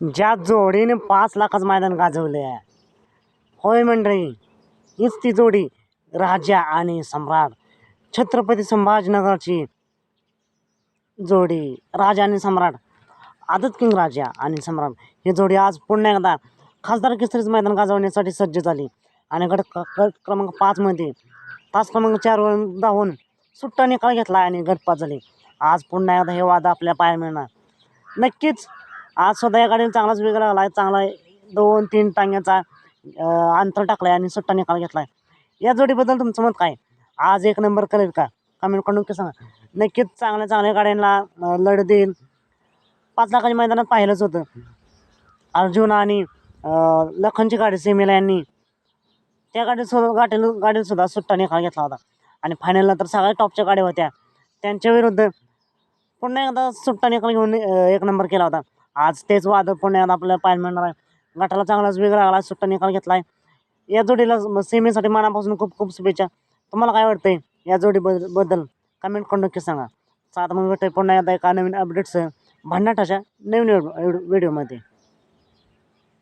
ज्या जोडीने पाच लाखाचं मैदान गाजवले आहे होय मंडळी हीच ती जोडी राजा आणि सम्राट छत्रपती संभाजीनगरची जोडी. राजा आणि सम्राट आदत किंग राजा आणि सम्राट. ही जोडी आज पुन्हा एकदा खासदार केसरीचं मैदान गाजवण्यासाठी सज्ज झाली आणि गट क- गट क्रमांक पाचमध्ये तास क्रमांक चारवर धावून सुट्टा निकाल घेतला आणि गट पाच आज पुन्हा एकदा हे वाद आपल्या पाया मिळणार. नक्कीच आज सुद्धा या गाडीला चांगलाच वेग लागला आहे चांगला दोन तीन टांग्याचा अंतर टाकला आहे आणि सुट्टा निकाल घेतला आहे या जोडीबद्दल तुमचं मत काय? आज एक नंबर करेल का? कमेंट करून की सांगा. नक्कीच चांगल्या चांगल्या गाड्यांना लढ देईल. पाच लाखाच्या मैदानात पाहिलंच होतं. अर्जुन आणि लखनची गाडी सेमीला यांनी. त्या गाडीसुद्धा गाडीला गाडीसुद्धा सुट्टा निकाल घेतला होता. आणि फायनलला तर सगळ्या टॉपच्या गाड्या होत्या. त्यांच्या विरुद्ध पुन्हा एकदा सुट्टा निकाल घेऊन एक नंबर केला होता. आज तेच वादळ पुण्यात आपल्याला पाहायला मिळणार आहे. गटाला चांगलाच वेगळा लागला सुट्टा निकाल घेतला आहे या जोडीला सेमीसाठी मनापासून खूप खूप शुभेच्छा. तुम्हाला काय वाटतंय या जोडीबद्दल कमेंट करून नक्की सांगा. सात मग भेटूया पुन्हा एकदा एका नवीन अपडेट्स भन्नाटाच्या नवीन व्हिडिओमध्ये